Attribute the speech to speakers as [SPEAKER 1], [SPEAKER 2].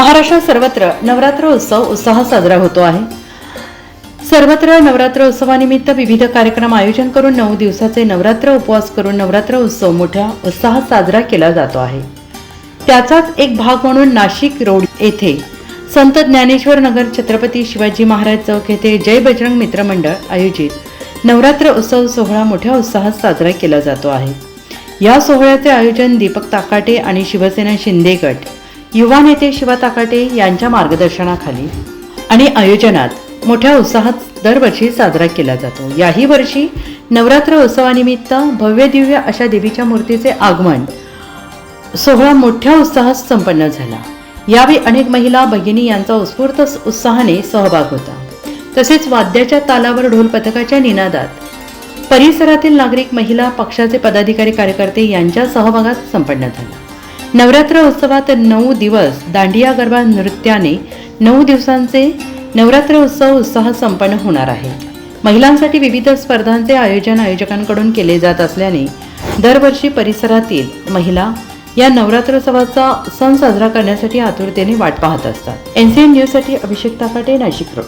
[SPEAKER 1] महाराष्ट्रात सर्वत्र नवरात्र उत्सव उत्साहात साजरा होतो आहे. सर्वत्र नवरात्र उत्सवानिमित्त विविध कार्यक्रम आयोजन करून नऊ दिवसाचे नवरात्र उपवास करून नवरात्र उत्सव मोठ्या उत्साहात साजरा केला जातो आहे. त्याचाच एक भाग म्हणून नाशिक रोड येथे संत ज्ञानेश्वर नगर छत्रपती शिवाजी महाराज चौक येथे जय बजरंग मित्र मंडळ आयोजित नवरात्र उत्सव सोहळा मोठ्या उत्साहात साजरा केला जातो आहे. या सोहळ्याचे आयोजन दीपक ताकाटे आणि शिवसेना शिंदे गट युवा नेते शिवा ताकाटे यांच्या मार्गदर्शनाखाली आणि आयोजनात मोठ्या उत्साहात दरवर्षी साजरा केला जातो. याही वर्षी नवरात्र उत्सवानिमित्त भव्य दिव्य अशा देवीच्या मूर्तीचे आगमन सोहळा मोठ्या उत्साहात संपन्न झाला. यावेळी अनेक महिला भगिनी यांचा उत्स्फूर्त उत्साहाने सहभाग होता. तसेच वाद्याच्या तालावर ढोल पथकाच्या निनादात परिसरातील नागरिक महिला पक्षाचे पदाधिकारी कार्यकर्ते यांच्या सहभागात संपन्न झाला. नवरात्र उत्सवात नऊ दिवस दांडिया गरबा नृत्याने नऊ दिवसांचे नवरात्र उत्सव उत्साहात संपन्न होणार आहे. महिलांसाठी विविध स्पर्धांचे आयोजन आयोजकांकडून केले जात असल्याने दरवर्षी परिसरातील महिला या नवरात्रोत्सवाचा सण साजरा करण्यासाठी आतुरतेने वाट पाहत असतात. एनसीएन न्यूजसाठी अभिषेक ताकाटे नाशिक रोड.